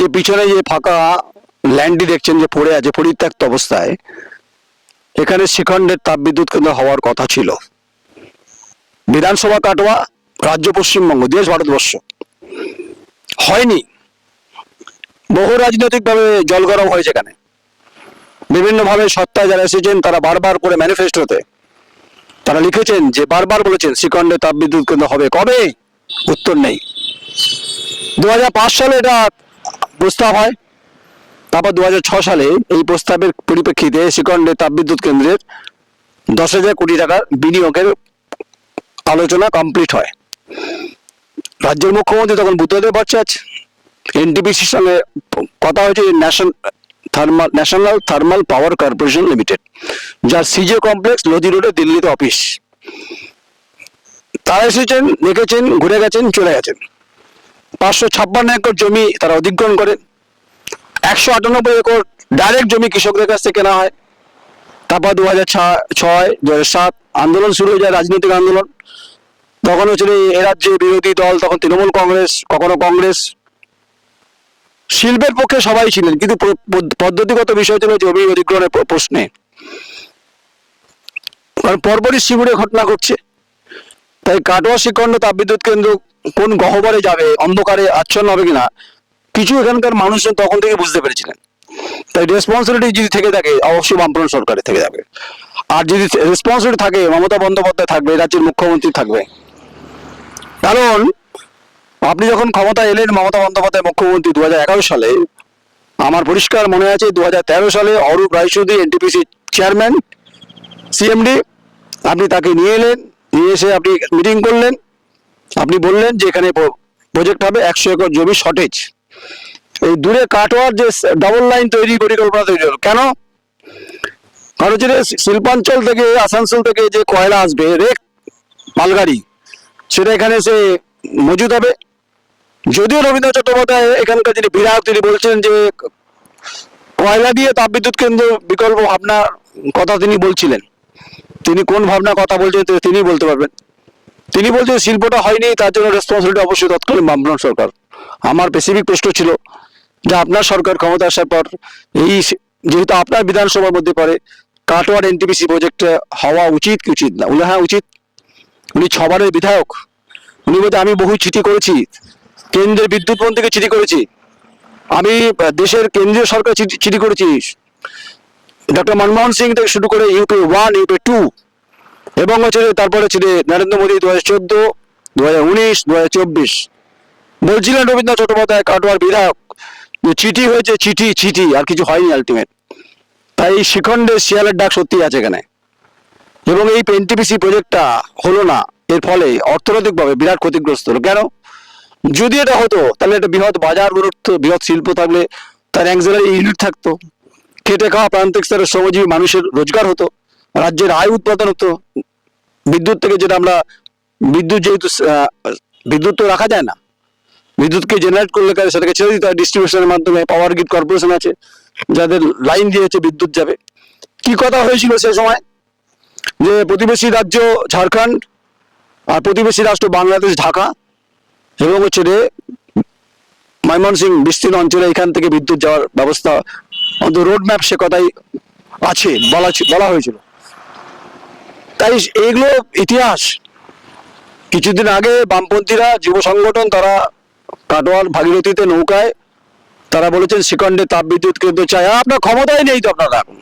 যে পিছনে যে ফাঁকা ল্যান্ডটি দেখছেন যে পড়ে আছে, পরিত্যক্ত অবস্থায়, এখানে শিখণ্ডের তাপবিদ্যুৎ কেন্দ্র হওয়ার কথা ছিল। বিধানসভা কাটোয়া, রাজ্য পশ্চিমবঙ্গ, দেশ ভারতবর্ষ। হয়নি। বহু রাজনৈতিকভাবে জল গরম হয়েছে এখানে। বিভিন্নভাবে সত্তায় যারা এসেছেন, তারা বারবার করে ম্যানিফেস্টোতে তারা লিখেছেন যে, বারবার বলেছেন শ্রীখণ্ডে তাপবিদ্যুৎ কেন্দ্র হবে। কবে? উত্তর নেই। দু হাজার পাঁচ সালে এটা প্রস্তাব হয়। তারপর দু সালে এই প্রস্তাবের পরিপ্রেক্ষিতে শ্রীখণ্ডে তাপবিদ্যুৎ কেন্দ্রের দশ হাজার কোটি টাকার বিনিয়োগের আলোচনা কমপ্লিট হয়। রাজ্যের মুখ্যমন্ত্রী তখন বুদ্ধদেব ভট্টাচার্য, এনটিপিসির সঙ্গে কথা হয়েছে national thermal national thermal power corporation limited, যার সিজে কমপ্লেক্স লোধি রোডে দিল্লিতে অফিস। তারা এসেছেন, দেখেছেন, ঘুরে গেছেন, চলে গেছেন। পাঁচশো ছাপ্পান্ন একর জমি তারা অধিগ্রহণ করে। একশো আটানব্বই একর ডাইরেক্ট জমি কৃষকদের কাছ থেকে কেনা হয়। তারপর দু হাজার ছয় দু হাজার সাত আন্দোলন শুরু হয়ে যায় রাজনৈতিক আন্দোলন। তখন হচ্ছিল এ রাজ্যে বিরোধী দল, তখন তৃণমূল কংগ্রেস, কখনো কংগ্রেস। শিল্পের পক্ষে সবাই ছিলেন, কিন্তু পদ্ধতিগত বিষয় ছিল জমি অধিগ্রহণের প্রশ্নে। পরপরই শিবিরে ঘটনা ঘটছে। তাই কাটোয়া শিখণ্ড তাপবিদ্যুৎ কেন্দ্র কোন গহ্বরে যাবে, অন্ধকারে আচ্ছন্ন হবে কিনা, কিছু এখানকার মানুষজন তখন থেকে বুঝতে পেরেছিলেন। তাই রেসপন্সিবিলিটি যদি থেকে থাকে, অবশ্যই বামফ্রন্ট সরকারের থেকে যাবে। আর যদি রেসপন্সিবিলিটি থাকে, মমতা বন্দ্যোপাধ্যায় থাকবে, রাজ্যের মুখ্যমন্ত্রী থাকবে। কারণ, আপনি যখন ক্ষমতা এলেন, মমতা বন্দ্যোপাধ্যায় মুখ্যমন্ত্রী দু হাজার এগারো সালে, আমার পরিষ্কার মনে আছে দু হাজার তেরো সালে Arup Roychowdhury NTPC chairman CMD আপনি তাকে নিয়ে এলেন, নিয়ে এসে আপনি মিটিং করলেন। আপনি বললেন যে এখানে প্রজেক্ট হবে একশো একর জমি শর্টেজ এই দূরে কাটোয়ার যে ডাবল লাইন তৈরি পরিকল্পনা তৈরি হলো। কেন? কারণ হচ্ছে শিল্পাঞ্চল থেকে, আসানসোল থেকে যে কয়লা আসবে, রেক মালগাড়ি, সেটা এখানে সে মজুদ হবে। যদিও রবীন্দ্র চট্টোপাধ্যায় এখানকার যিনি বিধায়ক, তিনি বলছেন যে কয়লা দিয়ে তাপবিদ্যুৎ কেন্দ্র বিকল্প ভাবনা কথা তিনি বলছিলেন। তিনি কোন ভাবনা কথা বলছেন তিনি বলতে পারবেন। তিনি বলছেন শিল্পটা হয়নি, তার জন্য রেসপন্সিবিলিটি অবশ্যই তৎকালীন বামফ্রন্ট সরকার। আমার স্পেসিফিক প্রশ্ন ছিল যে আপনার সরকার ক্ষমতা আসার পর এই যেহেতু আপনার বিধানসভার মধ্যে পড়ে, কাটোয়ার এনটিপিসি প্রজেক্ট হওয়া উচিত কি উচিত না? উনি হ্যাঁ উচিত। উনি ছবারের বিধায়ক। উনি বলতে আমি বহু চিঠি করেছি। কেন্দ্রের বিদ্যুৎ মন্ত্রীকে চিঠি করেছি। আমি দেশের কেন্দ্রীয় সরকার চিঠি করেছি। ডক্টর মনমোহন সিং থেকে শুরু করে ইউপি ওয়ান ইউপি টু এবং হচ্ছে তারপরে হচ্ছে নরেন্দ্র মোদী দু হাজার চোদ্দ দু হাজার উনিশ দু হাজার চব্বিশ। বলছিলেন রবীন্দ্র চট্টোপাধ্যায় কাটোয়ার বিধায়ক চিঠি হয়েছে, চিঠি চিঠি, আর কিছু হয়নি আলটিমেট তাই এই শিখণ্ডে শিয়ালের ডাক সত্যি আছে এখানে। এবং এই এনটিপিসি প্রজেক্টটা হলো না। এর ফলে অর্থনৈতিকভাবে বিরাট ক্ষতিগ্রস্ত হলো। কেন? যদি এটা হতো, তাহলে একটা বৃহৎ বাজার গুরুত্ব বৃহৎ শিল্প থাকলে, তার অ্যাংজেলারি ইউনিট থাকতো। খেটে খাওয়া প্রান্তিক স্তরের শ্রমজীবী মানুষের রোজগার হতো। রাজ্যের আয় উৎপাদন হতো। বিদ্যুৎ থেকে যেটা আমরা, বিদ্যুৎ যেহেতু বিদ্যুৎ তো রাখা যায় না। বিদ্যুৎকে জেনারেট করলে কারে সেটাকে ছেড়ে দিতে হয়। ডিস্ট্রিবিউশনের মাধ্যমে পাওয়ার গ্রিড কর্পোরেশন আছে, যাদের লাইন দিয়েছে বিদ্যুৎ যাবে। কি কথা হয়েছিল সে সময়? যে প্রতিবেশী রাজ্য ঝাড়খণ্ড আর প্রতিবেশী রাষ্ট্র বাংলাদেশ ঢাকা এবং হচ্ছে রে ময়মনসিং বিস্তীর্ণ অঞ্চলে এখান থেকে বিদ্যুৎ যাওয়ার ব্যবস্থা, অন্তত রোড ম্যাপ সে কথাই আছে, বলা বলা হয়েছিল। তাই এইগুলো ইতিহাস। কিছুদিন আগে বামপন্থীরা যুব সংগঠন তারা কাটোয়ার ভাগীরথীতে নৌকায় তারা বলেছেন শিখণ্ডে তাপবিদ্যুৎ কেন্দ্র চাই। আপনার ক্ষমতাই নেই তো আপনারা। এখন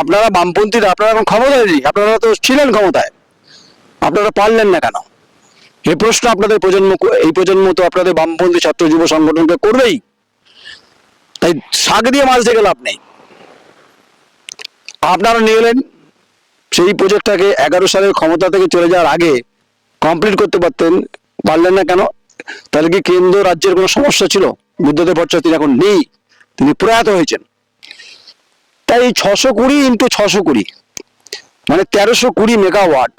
আপনারা বামপন্থীরা, আপনারা এখন ক্ষমতায় নেই। আপনারা তো ছিলেন ক্ষমতায়। আপনারা পারলেন না কেন? এই প্রশ্ন আপনাদের প্রজন্ম, এই প্রজন্ম তো আপনাদের বামপন্থী ছাত্র যুব সংগঠনকে করবেই। তাই শাক দিয়ে মাছ দেখে লাভ নেই। আপনারা নিয়ে এলেন। সেই প্রজেক্টটাকে এগারো সালের ক্ষমতা থেকে চলে যাওয়ার আগে কমপ্লিট করতে পারতেন, পারলেন না কেন? তাহলে কি কেন্দ্র রাজ্যের কোনো সমস্যা ছিল? বুদ্ধদেব ভট্টাচার্য তিনি এখন নেই। তিনি প্রয়াত হয়েছেন। তাই ছশো কুড়ি ইন্টু ছশো কুড়ি মানে তেরোশো কুড়ি মেগাওয়াট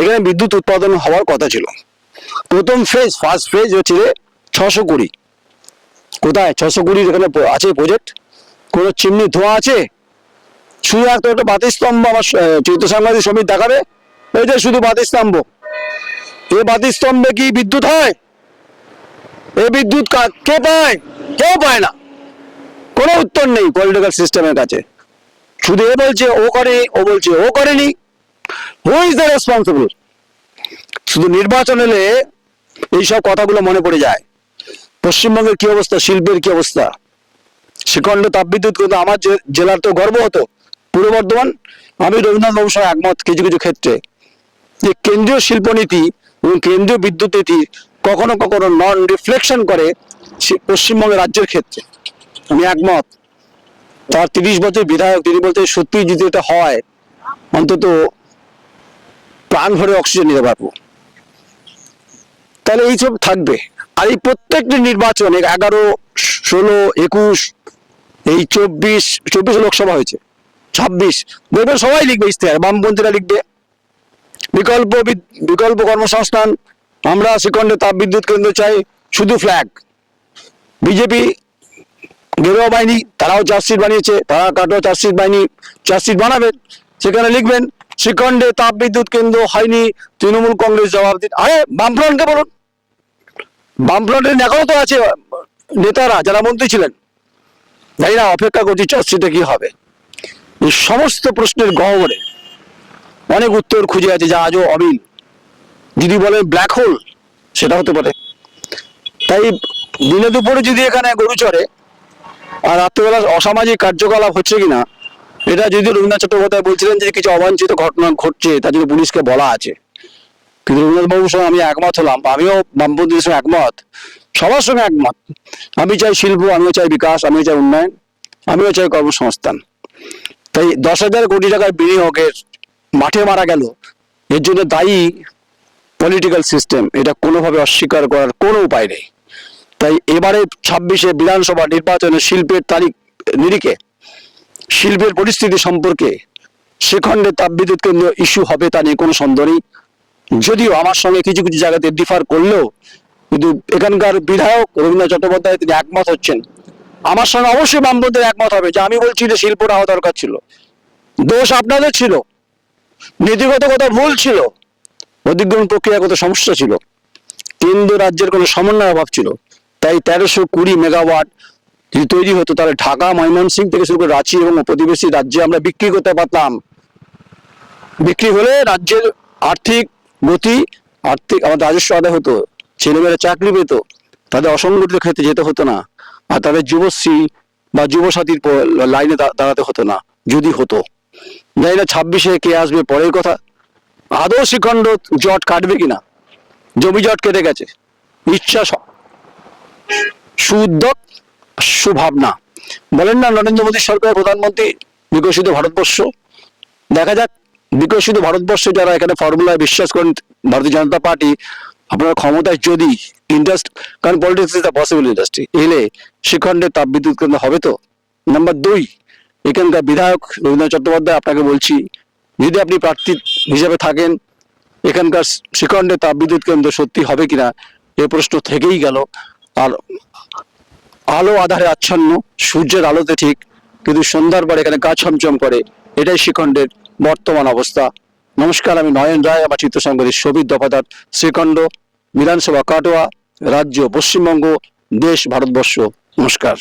এখানে বিদ্যুৎ উৎপাদন হওয়ার কথা ছিল। প্রথম ফেজ ফার্স্ট ফেজ হচ্ছে ছশো কুড়ি। কোথায়? ছশো কুড়ির এখানে আছে প্রজেক্ট কোনো চিমনি ধোঁয়া আছে? শুধু একটা একটা বাতিস্তম্ভ আমার চিত্র সাংবাদিক সমিতি দেখাবে। এই যে শুধু বাতিস্তম্ভ। এই বাতিস্তম্ভে কি বিদ্যুৎ হয়? এই বিদ্যুৎ কা- পায়? কেউ পায় না। কোনো উত্তর নেই পলিটিক্যাল সিস্টেমের কাছে। শুধু এ বলছে, ও করে, ও বলছে, ও করেনি। হু ইজ দ্য রেসপন্সিবল শুধু নির্বাচন এলে এইসব কথাগুলো মনে পড়ে যায়। পশ্চিমবঙ্গের কি অবস্থা? শিল্পের কি অবস্থা? শিখণ্ড তাপবিদ্যুৎ কিন্তু আমার জেলার তো গর্ব হতো। পূর্ব বর্ধমান, আমি রবীন্দ্রনাথ বাবুর সঙ্গে একমত কিছু কিছু ক্ষেত্রে যে কেন্দ্রীয় শিল্পনীতি এবং কেন্দ্রীয় বিদ্যুৎ নীতি কখনো কখনো নন রিফ্লেকশন করে পশ্চিমবঙ্গের রাজ্যের ক্ষেত্রে। আমি একমত। তার তিরিশ বছর বিধায়ক তিনি বলতে সত্যি যদি এটা হয়, অন্তত প্রাণ ভরে অক্সিজেন নিতে পারব। তাহলে এইসব থাকবে। আর এই প্রত্যেকটি নির্বাচন এগারো, ষোলো, একুশ, এই চব্বিশ চব্বিশ লোকসভা হয়েছে। ছাব্বিশ। দেখবেন সবাই লিখবে ইশতেহার, বামপন্থীরা লিখবে। বিকল্প বিকল্প কর্মসংস্থান, আমরা শিখণ্ডে তাপ বিদ্যুৎ কেন্দ্র চাই, শুধু ফ্ল্যাগ বিজেপি গেরুয়া বাহিনী, তারাও চার্জশিট বানিয়েছে, তারা কাটোয়া চার্জশিট বাহিনী চার্জশিট বানাবেন সেখানে লিখবেন শিখণ্ডে তাপ বিদ্যুৎ কেন্দ্র হয়নি, তৃণমূল কংগ্রেস জবাব দিন আরে, বামফ্রন্টকে বলুন। বামফ্রন্টের এখনও তো আছে, নেতারা, যারা মন্ত্রী ছিলেন। জানি না, অপেক্ষা করছি চার্জশিটে কি হবে। সমস্ত প্রশ্নের গহ্বরে অনেক উত্তর খুঁজে আছে যা আজও অবিল যদি বলেন ব্ল্যাক হোল সেটা হতে পারে। তাই দিনে দুপুরে যদি এখানে গরু চড়ে আর রাত্রেবেলা অসামাজিক কার্যকলাপ হচ্ছে কিনা, এটা যদি রবীন্দ্রনাথ চট্টোপাধ্যায় বলছিলেন যে কিছু অবাঞ্ছিত ঘটনা ঘটছে, তা যদি পুলিশকে বলা আছে। কিন্তু রবীন্দ্রনাথ বাবুর সঙ্গে আমি একমত হলাম, আমিও বামপন্থীদের সঙ্গে একমত, সবার সঙ্গে একমত। আমি চাই শিল্প, আমিও চাই বিকাশ, আমিও চাই উন্নয়ন, আমিও চাই কর্মসংস্থান। তাই দশ হাজার কোটি টাকার বিনিয়োগের মাঠে মারা গেল। এর জন্য দায়ী পলিটিক্যাল সিস্টেম এটা কোনোভাবে অস্বীকার করার কোনো উপায় নেই। তাই এবারে ছাব্বিশে বিধানসভা নির্বাচনে শিল্পের তারিখ নিরিখে শিল্পের পরিস্থিতি সম্পর্কে সেখণ্ডে তাপবিদ্যুৎ কেন্দ্র ইস্যু হবে তা নিয়ে কোনো সন্দেহ নেই। যদিও আমার সঙ্গে কিছু কিছু জায়গাতে ডিফার করলেও কিন্তু এখানকার বিধায়ক রবীন্দ্রনাথ চট্টোপাধ্যায় তিনি একমত হচ্ছেন আমার সঙ্গে অবশ্যই বামপন্থীর একমত হবে যে আমি বলছি যে শিল্পটা হওয়া দরকার ছিল। দোষ আপনাদের ছিল। নীতিগত কথা ভুল ছিল। অধিগ্রহণ প্রক্রিয়াগত সমস্যা ছিল। কেন্দ্র রাজ্যের কোনো সমন্বয় অভাব ছিল। তাই তেরোশো কুড়ি মেগাওয়াট যদি তৈরি হতো, তাহলে ঢাকা, ময়মনসিং থেকে শুরু করে রাঁচি এবং প্রতিবেশী রাজ্যে আমরা বিক্রি করতে পারতাম। বিক্রি হলে রাজ্যের আর্থিক গতি, আর্থিক, আমাদের রাজস্ব আদায় হতো, ছেলেমেয়েরা চাকরি পেত। তাদের অসংগঠিত ক্ষেত্রে যেতে হতো না। আর তাদের যুবশ্রী বা যুবসাথীর লাইনে দাঁড়াতে হতো না, যদি হতো। জানি না ছাব্বিশে কে আসবে, পরের কথা। আদৌ শিখণ্ড জট কাটবে কিনা? জমি জট কেটে গেছে। ইচ্ছা স- সুউদ্যোগ সুভাবনা। বলেন না, নরেন্দ্র মোদী সরকার, প্রধানমন্ত্রী, বিকশিত ভারতবর্ষ। দেখা যাক, বিকশিত ভারতবর্ষ যারা এখানে ফর্মুলায় বিশ্বাস করেন, ভারতীয় জনতা পার্টি, আপনার ক্ষমতায় যদি ইন্ডাস্ট্রি কারণ politics is the possible industry এলে শিখণ্ডের তাপ বিদ্যুৎ কেন্দ্র হবে তো? নাম্বার দুই, এখানকার বিধায়ক রবীন্দ্রনাথ চট্টোপাধ্যায় আপনাকে বলছি, যদি আপনি প্রার্থী হিসেবে থাকেন, এখানকার শিখণ্ডে তাপ বিদ্যুৎ কেন্দ্র সত্যি হবে কিনা, এ প্রশ্ন থেকেই গেল। আর আলো আধারে আচ্ছন্ন, সূর্যের আলোতে ঠিক, কিন্তু সন্ধ্যার পর এখানে গা ছমছম করে, এটাই শিখণ্ডের বর্তমান অবস্থা। নমস্কার, আমি নয়ন রায়, আমার চিত্রসংগীত সবিত দফাদার, শ্রীখণ্ড, বিধানসভা কাটোয়া। রাজ্য পশ্চিমবঙ্গ দেশ ভারতবর্ষ। নমস্কার।